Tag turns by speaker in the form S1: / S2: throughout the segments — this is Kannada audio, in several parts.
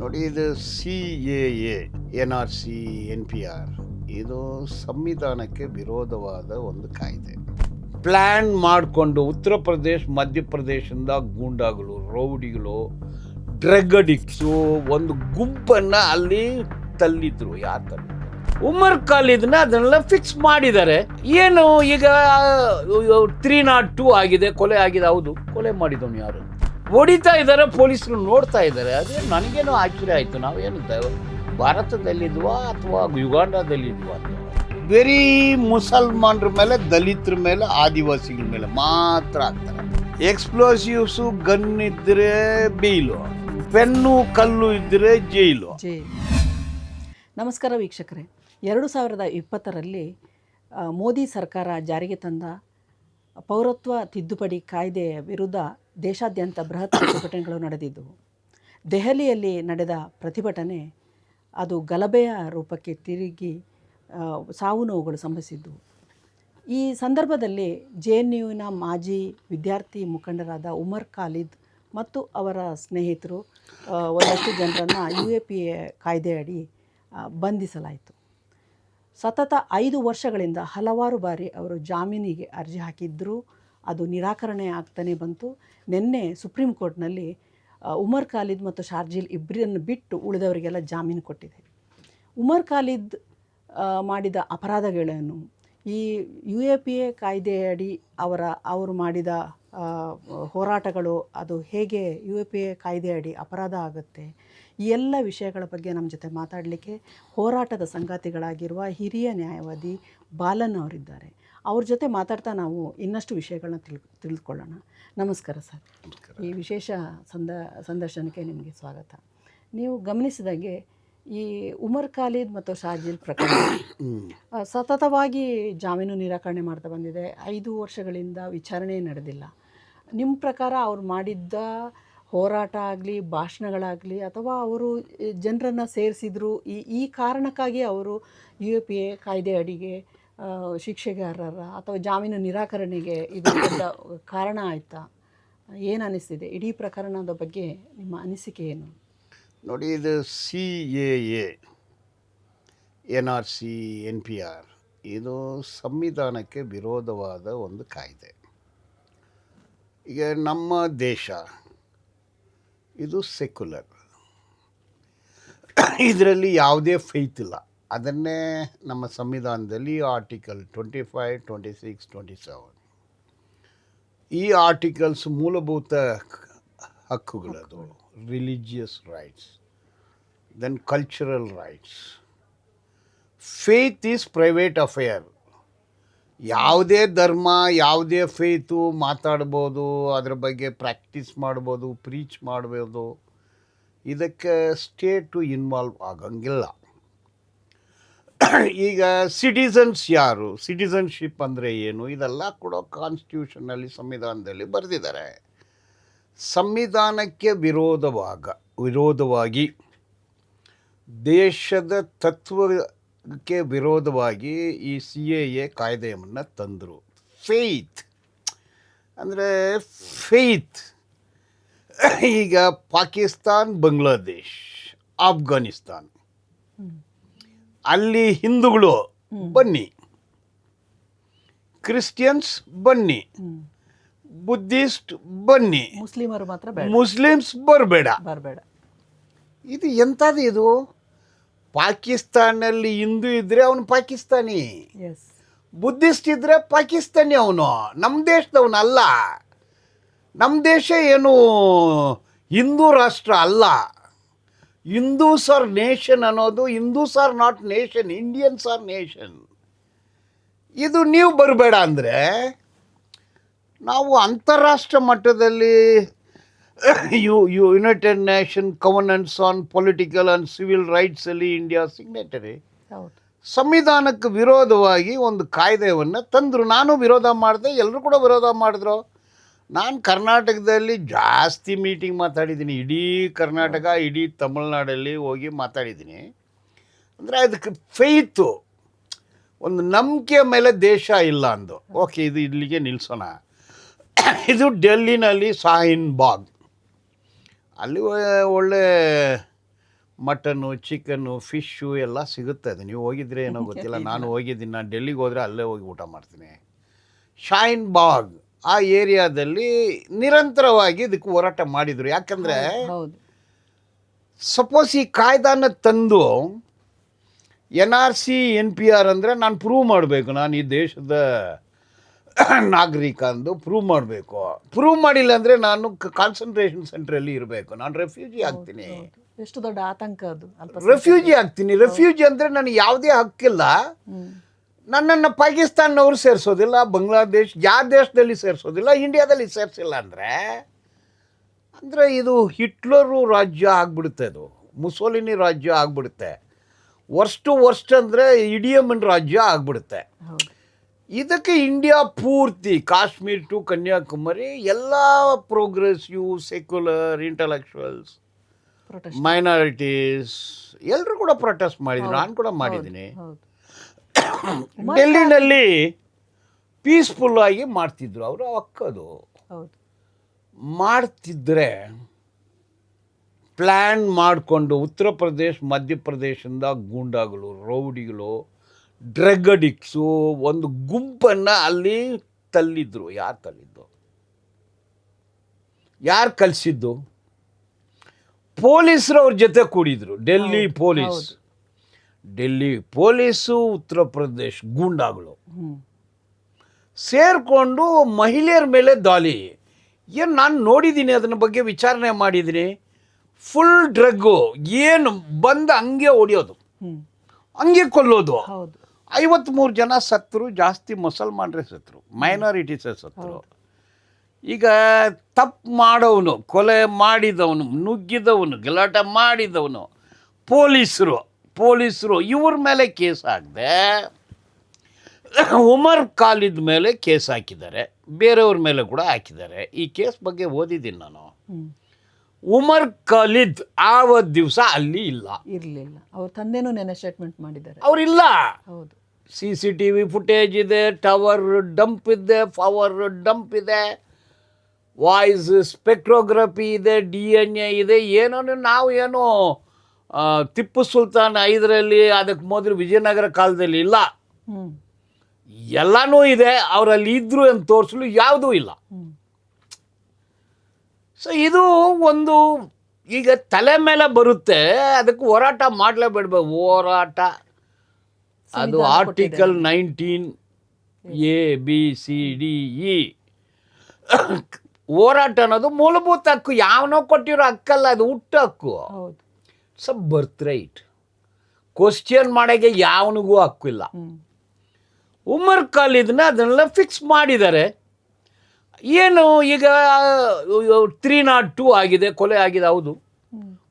S1: ನೋಡಿ, ಇದು C A N R C, N P R. ಇದು ಸಂವಿಧಾನಕ್ಕೆ ವಿರೋಧವಾದ ಒಂದು ಕಾಯ್ದೆ. ಪ್ಲ್ಯಾನ್ ಮಾಡಿಕೊಂಡು ಉತ್ತರ ಪ್ರದೇಶ ಮಧ್ಯಪ್ರದೇಶದಿಂದ ಗೂಂಡಾಗಳು, ರೌಡಿಗಳು, ಡ್ರಗ್ ಅಡಿಕ್ಟ್ಸು ಒಂದು ಗುಂಪನ್ನು ಅಲ್ಲಿ ತಲ್ಲಿದ್ರು ಯಾರು ತಲ್ಲಿ ಉಮರ್ ಇದನ್ನ ಅದನ್ನೆಲ್ಲ ಫಿಕ್ಸ್ ಮಾಡಿದ್ದಾರೆ. ಏನು ಈಗ ತ್ರೀ ನಾಟ್ ಟೂ ಆಗಿದೆ, ಕೊಲೆ ಆಗಿದೆ, ಹೌದು, ಕೊಲೆ ಮಾಡಿದವನು ಯಾರು? ಹೊಡಿತಾ ಇದ್ದಾರೆ ಪೊಲೀಸರು ನೋಡ್ತಾ ಇದ್ದಾರೆ. ಅದೇ ನನಗೇನು ಆಶ್ಚರ್ಯ ಆಯಿತು. ನಾವೇನು ಭಾರತದಲ್ಲಿದ್ವಾ ಅಥವಾ ಯುಗಾಂಡದಲ್ಲಿದ್ವಾ? ಅಥವಾ ಬರೀ ಮುಸಲ್ಮಾನರ ಮೇಲೆ ದಲಿತರ ಮೇಲೆ ಆದಿವಾಸಿಗಳ ಮೇಲೆ ಮಾತ್ರ ಆಗ್ತಾರೆ. ಎಕ್ಸ್ಪ್ಲೋಸಿವ್ಸು ಗನ್ ಇದ್ದರೆ ಬೇಲು. ಪೆನ್ನು ಕಲ್ಲು ಇದ್ದರೆ ಜೈಲು.
S2: ಜೆ. ನಮಸ್ಕಾರ ವೀಕ್ಷಕರೇ. ಎರಡು ಸಾವಿರದ ಇಪ್ಪತ್ತರಲ್ಲಿ ಮೋದಿ ಸರ್ಕಾರ ಜಾರಿಗೆ ತಂದ ಪೌರತ್ವ ತಿದ್ದುಪಡಿ ಕಾಯ್ದೆಯ ವಿರುದ್ಧ ದೇಶಾದ್ಯಂತ ಬೃಹತ್ ಪ್ರತಿಭಟನೆಗಳು ನಡೆದಿದ್ದವು. ದೆಹಲಿಯಲ್ಲಿ ನಡೆದ ಪ್ರತಿಭಟನೆ ಅದು ಗಲಭೆಯ ರೂಪಕ್ಕೆ ತಿರುಗಿ ಸಾವು ನೋವುಗಳು ಸಂಭವಿಸಿದ್ದವು ಈ ಸಂದರ್ಭದಲ್ಲಿ ಜೆ ಎನ್ ಯುವಿನ ಮಾಜಿ ವಿದ್ಯಾರ್ಥಿ ಮುಖಂಡರಾದ ಉಮರ್ ಖಾಲಿದ್ ಮತ್ತು ಅವರ ಸ್ನೇಹಿತರು ಒಂದಷ್ಟು ಜನರನ್ನು ಯು ಎ ಪಿ ಎ ಕಾಯ್ದೆಯಡಿ ಬಂಧಿಸಲಾಯಿತು. ಸತತ ಐದು ವರ್ಷಗಳಿಂದ ಹಲವಾರು ಬಾರಿ ಅವರು ಜಾಮೀನಿಗೆ ಅರ್ಜಿ ಹಾಕಿದ್ದರು ಅದು ನಿರಾಕರಣೆ ಆಗ್ತಾನೆ ಬಂತು. ನಿನ್ನೆ ಸುಪ್ರೀಂ ಕೋರ್ಟ್ನಲ್ಲಿ ಉಮರ್ ಖಾಲಿದ್ ಮತ್ತು ಶಾರ್ಜಿಲ್ ಇಬ್ಬರನ್ನು ಬಿಟ್ಟು ಉಳಿದವರಿಗೆಲ್ಲ ಜಾಮೀನು ಕೊಟ್ಟಿದೆ. ಉಮರ್ ಖಾಲಿದ್ ಮಾಡಿದ ಅಪರಾಧಗಳೇನು ಈ ಯು ಎ ಪಿ ಎ ಕಾಯ್ದೆಯಡಿ ಅವರ, ಅವರು ಮಾಡಿದ ಹೋರಾಟಗಳು, ಅದು ಹೇಗೆ ಯು ಎ ಪಿ ಎ ಕಾಯ್ದೆಯಡಿ ಅಪರಾಧ ಆಗುತ್ತೆ ಎಲ್ಲ ವಿಷಯಗಳ ಬಗ್ಗೆ ನಮ್ಮ ಜೊತೆ ಮಾತಾಡಲಿಕ್ಕೆ ಹೋರಾಟದ ಸಂಗಾತಿಗಳಾಗಿರುವ ಹಿರಿಯ ನ್ಯಾಯವಾದಿ ಬಾಲನ್ ಅವರಿದ್ದಾರೆ. ಅವ್ರ ಜೊತೆ ಮಾತಾಡ್ತಾ ನಾವು ಇನ್ನಷ್ಟು ವಿಷಯಗಳನ್ನ ತಿಳ್ ತಿಳಿದುಕೊಳ್ಳೋಣ ನಮಸ್ಕಾರ ಸರ್. ಈ ವಿಶೇಷ ಸಂದ ಸಂದರ್ಶನಕ್ಕೆ ನಿಮಗೆ ಸ್ವಾಗತ. ನೀವು ಗಮನಿಸಿದಾಗೆ ಈ ಉಮರ್ ಖಾಲಿದ್ ಮತ್ತು ಶಾಜಿಲ್ ಪ್ರಕರಣ ಸತತವಾಗಿ ಜಾಮೀನು ನಿರಾಕರಣೆ ಮಾಡ್ತಾ ಬಂದಿದೆ. ಐದು ವರ್ಷಗಳಿಂದ ವಿಚಾರಣೆ ನಡೆದಿಲ್ಲ. ನಿಮ್ಮ ಪ್ರಕಾರ ಅವ್ರು ಮಾಡಿದ್ದ ಹೋರಾಟ ಆಗಲಿ, ಭಾಷಣಗಳಾಗಲಿ ಅಥವಾ ಅವರು ಜನರನ್ನು ಸೇರಿಸಿದ್ರು, ಈ ಈ ಕಾರಣಕ್ಕಾಗಿ ಅವರು ಯು ಎ ಪಿ ಎ ಕಾಯ್ದೆ ಅಡಿಗೆ ಶಿಕ್ಷೆಗಾರರ ಅಥವಾ ಜಾಮೀನು ನಿರಾಕರಣೆಗೆ ಇದು ಕಾರಣ ಆಯಿತಾ? ಏನು ಅನಿಸ್ತಿದೆ? ಇಡೀ ಪ್ರಕರಣದ ಬಗ್ಗೆ ನಿಮ್ಮ ಅನಿಸಿಕೆ ಏನು?
S1: ನೋಡಿ, ಇದು C A A, N R C, N P R, ಇದು ಸಂವಿಧಾನಕ್ಕೆ ವಿರೋಧವಾದ ಒಂದು ಕಾಯ್ದೆ. ಈಗ ನಮ್ಮ ದೇಶ ಇದು ಸೆಕ್ಯುಲರ್ ಇದರಲ್ಲಿ ಯಾವುದೇ ಫೈತ್ ಇಲ್ಲ. ಅದನ್ನೇ ನಮ್ಮ ಸಂವಿಧಾನದಲ್ಲಿ article twenty five twenty six twenty seven ಈ ಆರ್ಟಿಕಲ್ಸ್ ಮೂಲಭೂತ ಹಕ್ಕುಗಳದು. Religious rights then cultural rights faith is private affair ಯಾವುದೇ ಧರ್ಮ, ಯಾವುದೇ ಫೇತು ಮಾತಾಡ್ಬೋದು, ಅದ್ರ ಬಗ್ಗೆ ಪ್ರಾಕ್ಟೀಸ್ ಮಾಡ್ಬೋದು ಪ್ರೀಚ್ ಮಾಡ್ಬೋದು, ಇದಕ್ಕೆ ಸ್ಟೇಟು ಇನ್ವಾಲ್ವ್ ಆಗಂಗಿಲ್ಲ. ಈಗ ಸಿಟಿಸನ್ಸ್ ಯಾರು? ಸಿಟಿಸನ್ಶಿಪ್ ಅಂದರೆ ಏನು? ಇದೆಲ್ಲ ಕೂಡ ಕಾನ್ಸ್ಟಿಟ್ಯೂಷನಲ್ಲಿ ಸಂವಿಧಾನದಲ್ಲಿ ಬರೆದಿದ್ದಾರೆ. ಸಂವಿಧಾನಕ್ಕೆ ವಿರೋಧವಾಗ, ವಿರೋಧವಾಗಿ ದೇಶದ ತತ್ವಕ್ಕೆ ವಿರೋಧವಾಗಿ ಈ ಸಿ ಎ ಎ ಕಾಯ್ದೆಯನ್ನು ತಂದರು. ಫೇತ್. ಅಂದರೆ ಫೇತ್. ಈಗ ಪಾಕಿಸ್ತಾನ್ ಬಾಂಗ್ಲಾದೇಶ್ ಆಫ್ಘಾನಿಸ್ತಾನ್. ಅಲ್ಲಿ ಹಿಂದೂಗಳು ಬನ್ನಿ. ಕ್ರಿಶ್ಚಿಯನ್ಸ್ ಬನ್ನಿ. ಬುದ್ಧಿಸ್ಟ್ ಬನ್ನಿ.
S2: ಮುಸ್ಲಿಮರು ಮಾತ್ರ
S1: ಮುಸ್ಲಿಮ್ಸ್ ಬರಬೇಡ.
S2: ಬರಬೇಡ.
S1: ಇದು ಎಂಥದ್ದು ಇದು? ಪಾಕಿಸ್ತಾನಲ್ಲಿ ಹಿಂದೂ ಇದ್ದರೆ ಅವನು ಪಾಕಿಸ್ತಾನಿ. ಬುದ್ಧಿಸ್ಟ್ ಇದ್ದರೆ ಪಾಕಿಸ್ತಾನಿ ಅವನು. ನಮ್ಮ ದೇಶದವನಲ್ಲ ನಮ್ಮ ದೇಶ ಏನು ಹಿಂದೂ ರಾಷ್ಟ್ರ ಅಲ್ಲ. ಹಿಂದೂಸ್ ಆರ್ ನೇಷನ್ ಅನ್ನೋದು Hindus are not nation Indians are nation. ಇದು ನೀವು ಬರಬೇಡ ಅಂದರೆ ನಾವು ಅಂತಾರಾಷ್ಟ್ರ ಮಟ್ಟದಲ್ಲಿ U U United Nation covenants on political and civil ರೈಟ್ಸಲ್ಲಿ India signatory ಸಂವಿಧಾನಕ್ಕೆ ವಿರೋಧವಾಗಿ ಒಂದು ಕಾಯ್ದೆಯನ್ನು ತಂದರು. ನಾನು ವಿರೋಧ ಮಾಡಿದೆ ಎಲ್ಲರೂ ಕೂಡ ವಿರೋಧ ಮಾಡಿದ್ರು. ನಾನು ಕರ್ನಾಟಕದಲ್ಲಿ ಜಾಸ್ತಿ ಮೀಟಿಂಗ್ ಮಾತಾಡಿದ್ದೀನಿ. ಇಡೀ ಕರ್ನಾಟಕ ಇಡೀ ತಮಿಳ್ನಾಡಲ್ಲಿ ಹೋಗಿ ಮಾತಾಡಿದ್ದೀನಿ. ಅಂದರೆ ಅದಕ್ಕೆ ಫೇತು ಒಂದು ನಂಬಿಕೆ ಮೇಲೆ ದೇಶ ಇಲ್ಲ ಅಂದು. ಓಕೆ ಇದು ಇಲ್ಲಿಗೆ ನಿಲ್ಲಿಸೋಣ ಇದು ಡೆಲ್ಲಿನಲ್ಲಿ ಸಾಹಿನ್ ಬಾಗ್. ಅಲ್ಲಿ ಒಳ್ಳೆ ಮಟನ್ನು ಚಿಕನ್ನು ಫಿಶ್ಶು ಎಲ್ಲ ಸಿಗುತ್ತೆ ಅದು. ನೀವು ಹೋಗಿದ್ರೆ ಏನೋ ಗೊತ್ತಿಲ್ಲ. ನಾನು ಹೋಗಿದ್ದೀನಿ. ನಾನು ಡೆಲ್ಲಿಗೆ ಹೋದರೆ ಅಲ್ಲೇ ಹೋಗಿ ಊಟ ಮಾಡ್ತೀನಿ. ಶೈನ್ ಬಾಗ್ ಆ ಏರಿಯಾದಲ್ಲಿ ನಿರಂತರವಾಗಿ ಇದಕ್ಕೆ ಹೋರಾಟ ಮಾಡಿದರು. ಯಾಕಂದರೆ ಸಪೋಸ್ ಈ ಕಾಯ್ದಾನ ತಂದು N R C N P R ಅಂದರೆ ನಾನು ಪ್ರೂವ್ ಮಾಡಬೇಕು. ನಾನು ಈ ದೇಶದ ನಾಗರಿಕ ಅಂದು ಪ್ರೂವ್ ಮಾಡಬೇಕು. ಪ್ರೂವ್ ಮಾಡಿಲ್ಲ ಅಂದರೆ ನಾನು ಕಾನ್ಸಂಟ್ರೇಷನ್ ಸೆಂಟ್ರಲ್ಲಿ ಇರಬೇಕು. ನಾನು ರೆಫ್ಯೂಜಿ ಆಗ್ತೀನಿ.
S2: ಎಷ್ಟು ದೊಡ್ಡ ಆತಂಕ ಅದು
S1: ರೆಫ್ಯೂಜಿ ಆಗ್ತೀನಿ. ರೆಫ್ಯೂಜಿ ಅಂದರೆ ನನಗೆ ಯಾವುದೇ ಹಕ್ಕಿಲ್ಲ. ನನ್ನನ್ನು ಪಾಕಿಸ್ತಾನವ್ರು ಸೇರಿಸೋದಿಲ್ಲ ಬಾಂಗ್ಲಾದೇಶ್ ಯಾವ ದೇಶದಲ್ಲಿ ಸೇರಿಸೋದಿಲ್ಲ ಇಂಡಿಯಾದಲ್ಲಿ ಸೇರಿಸಿಲ್ಲ ಅಂದರೆ ಅಂದರೆ ಇದು ಹಿಟ್ಲರು ರಾಜ್ಯ ಆಗ್ಬಿಡುತ್ತೆ ಅದು. ಮುಸೋಲಿನಿ ರಾಜ್ಯ ಆಗ್ಬಿಡುತ್ತೆ. ವರ್ಸ್ಟು ವರ್ಸ್ಟ್ ಅಂದರೆ ಇಡಿಯಮನ್ ರಾಜ್ಯ ಆಗ್ಬಿಡುತ್ತೆ. ಇದಕ್ಕೆ ಇಂಡಿಯಾ ಪೂರ್ತಿ ಕಾಶ್ಮೀರ್ ಟು ಕನ್ಯಾಕುಮಾರಿ ಎಲ್ಲ ಪ್ರೋಗ್ರೆಸಿವ್ ಸೆಕ್ಯುಲರ್ ಇಂಟಲೆಕ್ಚುವಲ್ಸ್ ಮೈನಾರಿಟೀಸ್ ಎಲ್ಲರೂ ಕೂಡ ಪ್ರೊಟೆಸ್ಟ್ ಮಾಡಿದ್ರು. ನಾನು ಕೂಡ ಮಾಡಿದ್ದೀನಿ. ಡೆಲ್ಲಿನಲ್ಲಿ ಪೀಸ್ಫುಲ್ ಆಗಿ ಮಾಡ್ತಿದ್ರು. ಅವರು
S2: ಅಕ್ಕದು.
S1: ಮಾಡ್ತಿದ್ರೆ ಪ್ಲ್ಯಾನ್ ಮಾಡಿಕೊಂಡು ಉತ್ತರ ಪ್ರದೇಶ್ ಮಧ್ಯಪ್ರದೇಶದಿಂದ ಗೂಂಡಾಗಳು ರೌಡಿಗಳು ಡ್ರಗ್ ಅಡಿಕ್ಟ್ಸು ಒಂದು ಗುಂಪನ್ನು ಅಲ್ಲಿ ತಲ್ಲಿದ್ರು ಯಾರು ತಲ್ಲಿದ್ದು ಯಾರು ಕಲಿಸಿದ್ದು ಪೊಲೀಸರು ಅವ್ರ ಜೊತೆ ಕೂಡಿದ್ರು. ಡೆಲ್ಲಿ ಪೊಲೀಸ್. ಡೆಲ್ಲಿ ಪೊಲೀಸು ಉತ್ತರ ಪ್ರದೇಶ ಗೂಂಡಾಗಳು. ಸೇರಿಕೊಂಡು ಮಹಿಳೆಯರ ಮೇಲೆ ದಾಳಿ. ಏನು ನಾನು ನೋಡಿದ್ದೀನಿ ಅದನ್ನ ಬಗ್ಗೆ ವಿಚಾರಣೆ ಮಾಡಿದ್ದೀನಿ ಫುಲ್ ಡ್ರಗ್ಗು. ಏನು ಬಂದು ಹಂಗೆ ಹೊಡಿಯೋದು. ಹಂಗೆ ಕೊಲ್ಲೋದು. ಐವತ್ತ್ಮೂರು ಜನ ಸತ್ತರು ಜಾಸ್ತಿ ಮುಸಲ್ಮಾನರೇ ಸತ್ತರು. ಮೈನಾರಿಟೀಸೇ ಸತ್ತರು. ಈಗ ತಪ್ಪು ಮಾಡೋವನು ಕೊಲೆ ಮಾಡಿದವನು ನುಗ್ಗಿದವನು ಗಲಾಟೆ ಮಾಡಿದವನು ಪೊಲೀಸರು ಪೊಲೀಸರು ಇವ್ರ ಮೇಲೆ ಕೇಸ್ ಹಾಕದೆ ಉಮರ್ ಖಾಲಿದ್ ಮೇಲೆ ಕೇಸ್ ಹಾಕಿದ್ದಾರೆ. ಬೇರೆಯವ್ರ ಮೇಲೆ ಕೂಡ ಹಾಕಿದ್ದಾರೆ. ಈ ಕೇಸ್ ಬಗ್ಗೆ ಓದಿದ್ದೀನಿ ನಾನು. ಉಮರ್ ಖಾಲಿದ್ ಆವತ್ತು ದಿವಸ ಅಲ್ಲಿ ಇಲ್ಲ.
S2: ಇರಲಿಲ್ಲ. ಅವ್ರ ತಂದೆನೂ ನೆನೆ ಸ್ಟೇಟ್ಮೆಂಟ್ ಮಾಡಿದ್ದಾರೆ.
S1: ಅವರಿಲ್ಲ.
S2: ಹೌದು.
S1: C C T V footage ಇದೆ ಟವರ್ ಡಂಪ್ ಇದೆ ಪವರ್ ಡಂಪ್ ಇದೆ ವಾಯ್ಸ್ ಸ್ಪೆಕ್ಟ್ರೋಗ್ರಫಿ ಇದೆ ಡಿ ಎನ್ ಎ ಇದೆ ಏನೋ ನಾವು ಏನು ತಿಪ್ಪು ಸುಲ್ತಾನ್ ಐದರಲ್ಲಿ ಅದಕ್ಕೆ ಮೊದಲು ವಿಜಯನಗರ ಕಾಲದಲ್ಲಿ ಇಲ್ಲ. ಎಲ್ಲನೂ ಇದೆ. ಅವರಲ್ಲಿ ಇದ್ರು ಅಂತ ತೋರಿಸಲು ಯಾವುದೂ ಇಲ್ಲ. ಸೊ ಇದು ಒಂದು ಈಗ ತಲೆ ಮೇಲೆ ಬರುತ್ತೆ ಅದಕ್ಕೆ ಹೋರಾಟ ಮಾಡಲೇಬೇಡ್ಬೇಕು ಹೋರಾಟ. ಅದು article nineteen A B C D E. ಹೋರಾಟ ಅನ್ನೋದು ಮೂಲಭೂತ ಹಕ್ಕು ಯಾವನೋ ಕೊಟ್ಟಿರೋ ಹಕ್ಕಲ್ಲ ಅದು ಹುಟ್ಟು ಹಕ್ಕು. ಸ ಬರ್ತ್ ರೈಟ್ ಕ್ವಶನ್ ಮಾಡೋಕ್ಕೆ ಯಾವನಿಗೂ ಹಕ್ಕು
S2: ಇಲ್ಲ.
S1: ಉಮರ್ ಖಾಲಿದ್ನ ಅದನ್ನೆಲ್ಲ ಫಿಕ್ಸ್ ಮಾಡಿದ್ದಾರೆ. ಏನು ಈಗ ತ್ರೀ ನಾಟ್ ಟೂ ಆಗಿದೆ ಕೊಲೆ ಆಗಿದೆ ಹೌದು.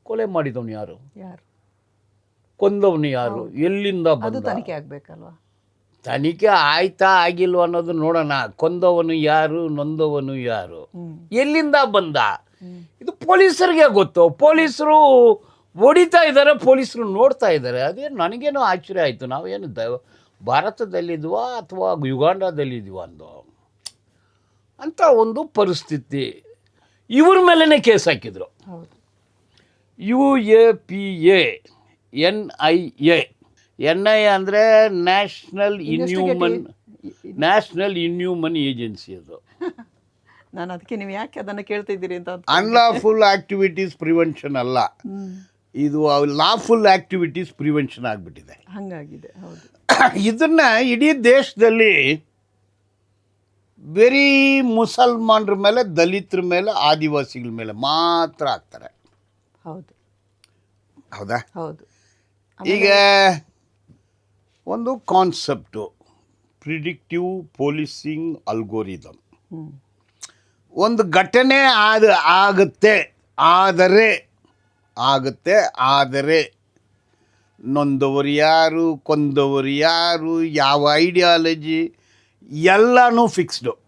S1: ಕೊಲೆ ಮಾಡಿದವನು ಯಾರು?
S2: ಯಾರು?
S1: ಕೊಂದವನು ಯಾರು? ಎಲ್ಲಿಂದ
S2: ಅದು
S1: ಬಂದ?
S2: ತನಿಖೆ ಆಗ್ಬೇಕಲ್ವಾ?
S1: ತನಿಖೆ ಆಯ್ತಾ ಆಗಿಲ್ವ ಅನ್ನೋದು ನೋಡೋಣ. ಕೊಂದವನು ಯಾರು ನೊಂದವನು ಯಾರು?
S2: ಹ್ಮ್.
S1: ಎಲ್ಲಿಂದ ಬಂದ? ಇದು ಪೊಲೀಸರಿಗೆ ಗೊತ್ತು. ಪೊಲೀಸರು ಹೊಡಿತಾ ಇದ್ದಾರೆ ಪೊಲೀಸರು ನೋಡ್ತಾ ಇದ್ದಾರೆ. ಅದೇ ನನಗೇನು ಆಶ್ಚರ್ಯ ಆಯಿತು. ನಾವೇನು ದ ಭಾರತದಲ್ಲಿದ್ವಾ ಅಥವಾ ಯುಗಾಂಡದಲ್ಲಿದ್ವಾ ಅಂದು? ಅಂತ ಒಂದು ಪರಿಸ್ಥಿತಿ. ಇವ್ರ ಮೇಲೇ ಕೇಸ್ ಹಾಕಿದ್ರು. U A P A N I A. N I ಅಂದರೆ ನ್ಯಾಷನಲ್ ಇನ್ಯೂಮನ್ ನ್ಯಾಷನಲ್ ಇನ್ಯೂಮನ್ ಏಜೆನ್ಸಿ ಅದು.
S2: ನಾನು ಅದಕ್ಕೆ ನೀವು ಯಾಕೆ ಅದನ್ನು ಕೇಳ್ತಿದ್ದೀರಿ ಅಂತ.
S1: ಅನ್ಲಾಫುಲ್ ಆಕ್ಟಿವಿಟೀಸ್ ಪ್ರಿವೆನ್ಷನ್ ಅಲ್ಲ. ಇದು ಲಾಫುಲ್ ಆಕ್ಟಿವಿಟೀಸ್ ಪ್ರಿವೆನ್ಷನ್ ಆಗಿಬಿಟ್ಟಿದೆ.
S2: ಹಂಗಾಗಿದೆ ಹೌದು.
S1: ಇದನ್ನ ಇಡೀ ದೇಶದಲ್ಲಿ ಬರೀ ಮುಸಲ್ಮಾನರ ಮೇಲೆ ದಲಿತರ ಮೇಲೆ ಆದಿವಾಸಿಗಳ ಮೇಲೆ ಮಾತ್ರ ಆಗ್ತಾರೆ.
S2: ಹೌದು.
S1: ಹೌದಾ?
S2: ಹೌದು.
S1: ಈಗ ಒಂದು ಕಾನ್ಸೆಪ್ಟು ಪ್ರಿಡಿಕ್ಟಿವ್ ಪೊಲೀಸಿಂಗ್ ಅಲ್ಗೋರಿದಮ್ ಒಂದು ಘಟನೆ ಆದ ಆಗುತ್ತೆ ಆದರೆ ಆಗುತ್ತೆ ಆದರೆ ನೊಂದವರು ಯಾರು ಕೊಂದವರು ಯಾರು ಯಾವ ಐಡಿಯಾಲಜಿ ಎಲ್ಲನೂ fixed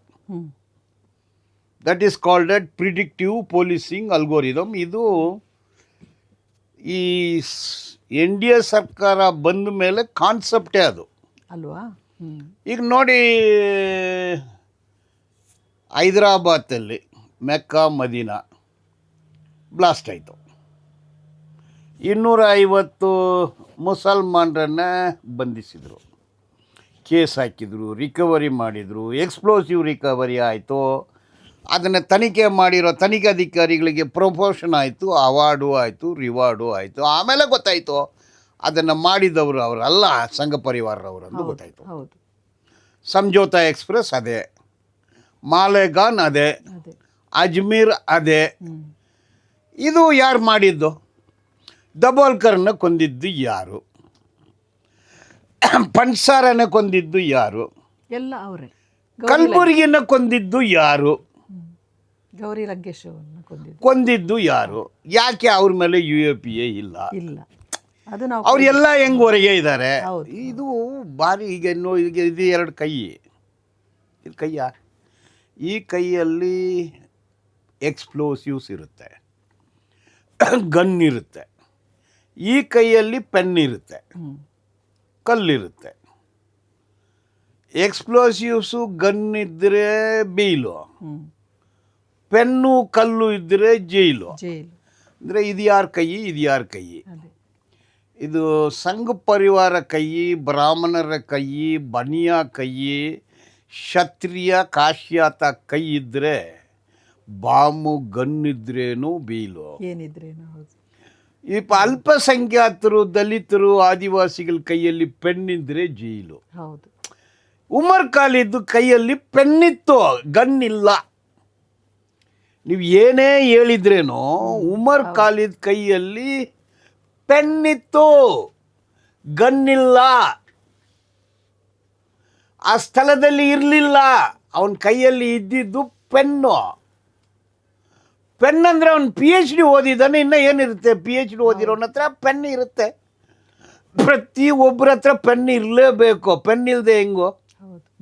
S1: that is called at predictive policing algorithm ಇದು ಈ ಎನ್ ಡಿ ಎ ಸರ್ಕಾರ ಬಂದ ಮೇಲೆ ಕಾನ್ಸೆಪ್ಟೇ ಅದು.
S2: ಅಲ್ವಾ?
S1: ಈಗ ನೋಡಿ ಹೈದರಾಬಾದಲ್ಲಿ ಮೆಕ್ಕಾ ಮದೀನಾ ಬ್ಲಾಸ್ಟ್ ಆಯಿತು. ಇನ್ನೂರ ಐವತ್ತು ಮುಸಲ್ಮಾನರನ್ನ ಬಂಧಿಸಿದರು. ಕೇಸ್ ಹಾಕಿದರು ರಿಕವರಿ ಮಾಡಿದರು ಎಕ್ಸ್ಪ್ಲೋಸಿವ್ ರಿಕವರಿ ಆಯಿತು. ಅದನ್ನು ತನಿಖೆ ಮಾಡಿರೋ ತನಿಖಾಧಿಕಾರಿಗಳಿಗೆ ಪ್ರಮೋಷನ್ ಆಯಿತು ಅವಾರ್ಡು ಆಯಿತು ರಿವಾರ್ಡು ಆಯಿತು ಆಮೇಲೆ ಗೊತ್ತಾಯಿತು. ಅದನ್ನು ಮಾಡಿದವರು ಅವರಲ್ಲ ಸಂಘ ಪರಿವಾರರವರು ಅಂತ ಗೊತ್ತಾಯಿತು. ಸಂಜೋತಾ ಎಕ್ಸ್ಪ್ರೆಸ್ ಅದೇ ಮಾಲೆಗಾನ್ ಅದೇ
S2: ಅದೇ.
S1: ಅಜ್ಮೀರ್ ಅದೇ. ಇದು ಯಾರು ಮಾಡಿದ್ದು? ದಬೋಲ್ಕರ್ನ ಕೊಂದಿದ್ದು ಯಾರು? ಪನ್ಸಾರನ ಕೊಂದಿದ್ದು ಯಾರು?
S2: ಎಲ್ಲ ಅವರೇ.
S1: ಕಲ್ಬುರ್ಗಿನ ಕೊಂದಿದ್ದು ಯಾರು?
S2: ಗೌರಿ ಲಂಕೇಶ್ ಕೊಂದಿದ್ದು.
S1: ಕೊಂದಿದ್ದು ಯಾರು? ಯಾಕೆ ಅವ್ರ ಮೇಲೆ ಯು ಎ ಪಿ ಎ ಇಲ್ಲ?
S2: ಇಲ್ಲ. ಅದು ನಾವು
S1: ಅವರೆಲ್ಲ ಹೆಂಗ್ ಹೊರಗೆ ಇದ್ದಾರೆ?
S2: ಹೌದು.
S1: ಇದು ಬಾರಿ ಈಗ ನೋ ಈಗ ಇದು ಎರಡು ಕೈ. ಇದು ಕೈಯ? ಈ ಕೈಯಲ್ಲಿ ಎಕ್ಸ್ಪ್ಲೋಸಿವ್ಸ್ ಇರುತ್ತೆ. ಗನ್ ಇರುತ್ತೆ. ಈ ಕೈಯಲ್ಲಿ ಪೆನ್ ಇರುತ್ತೆ. ಕಲ್ಲಿರುತ್ತೆ. ಎಕ್ಸ್ಪ್ಲೋಸಿವ್ಸು ಗನ್ ಇದ್ದರೆ ಬೀಲು. ಪೆನ್ನು ಕಲ್ಲು ಇದ್ದರೆ ಜೈಲು. ಅಂದರೆ ಇದು ಯಾರ ಕೈ ಇದು ಯಾರ ಕೈ? ಇದು ಸಂಘ ಪರಿವಾರ ಕೈ ಬ್ರಾಹ್ಮಣರ ಕೈ ಬನಿಯ ಕೈ ಕ್ಷತ್ರಿಯ ಕಾಶ್ಯಾತ ಕೈ ಇದ್ದರೆ ಬಾಮು ಗನ್ ಇದ್ರೇನು ಬೀಲು.
S2: ಏನಿದ್ರೇನು ಹೌದು.
S1: ಈ ಅಲ್ಪಸಂಖ್ಯಾತರು ದಲಿತರು ಆದಿವಾಸಿಗಳ ಕೈಯಲ್ಲಿ ಪೆನ್ ಇದ್ದರೆ ಜೈಲು.
S2: ಹೌದು.
S1: ಉಮರ್ ಖಾಲಿದ್ದು ಕೈಯಲ್ಲಿ ಪೆನ್ನಿತ್ತು ಗನ್ ಇಲ್ಲ ನೀವು ಏನೇ ಹೇಳಿದ್ರೇನು ಉಮರ್ ಖಾಲಿದ್ ಕೈಯಲ್ಲಿ ಪೆನ್ನಿತ್ತು ಗನ್ನಿಲ್ಲ ಆ ಸ್ಥಳದಲ್ಲಿ ಇರಲಿಲ್ಲ. ಅವನ ಕೈಯಲ್ಲಿ ಇದ್ದಿದ್ದು ಪೆನ್ನು ಪೆನ್ ಅಂದರೆ ಅವ್ನು ಪಿ ಎಚ್ ಡಿ ಓದಿದ್ದಾನೆ ಇನ್ನೂ ಏನಿರುತ್ತೆ ಪಿ ಎಚ್ ಡಿ ಓದಿರೋನ ಹತ್ರ ಪೆನ್ ಇರುತ್ತೆ. ಪ್ರತಿ ಒಬ್ಬರ ಹತ್ರ ಪೆನ್ ಇರಲೇಬೇಕು ಪೆನ್ ಇಲ್ಲದೆ ಹೆಂಗೋ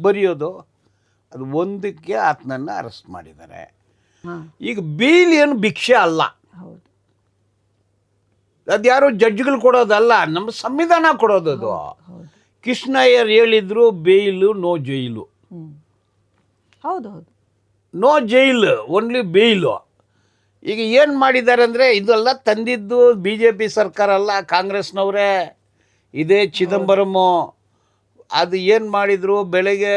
S1: ಬರೆಯೋದು. ಅದು ಒಂದಕ್ಕೆ ಆತನನ್ನು ಅರೆಸ್ಟ್ ಮಾಡಿದ್ದಾರೆ. ಈಗ ಬೇಲ್ ಏನು ಭಿಕ್ಷೆ ಅಲ್ಲ. ಅದು ಯಾರು ಜಡ್ಜ್ಗಳು ಕೊಡೋದಲ್ಲ ನಮ್ಮ ಸಂವಿಧಾನ ಕೊಡೋದು ಅದು. ಕೃಷ್ಣಯ್ಯರ್ ಹೇಳಿದ್ರು ಬೇಯ್ಲು ನೋ ಜೈಲು.
S2: ಹೌದು ಹೌದು.
S1: No jail only bail. ಈಗ ಏನು ಮಾಡಿದ್ದಾರೆ ಅಂದರೆ ಇದೆಲ್ಲ ತಂದಿದ್ದು ಬಿ ಜೆ ಪಿ ಸರ್ಕಾರ ಅಲ್ಲ ಕಾಂಗ್ರೆಸ್ನವರೇ. ಇದೇ ಚಿದಂಬರಮು ಅದು ಏನು ಮಾಡಿದರು? ಬೆಳಗ್ಗೆ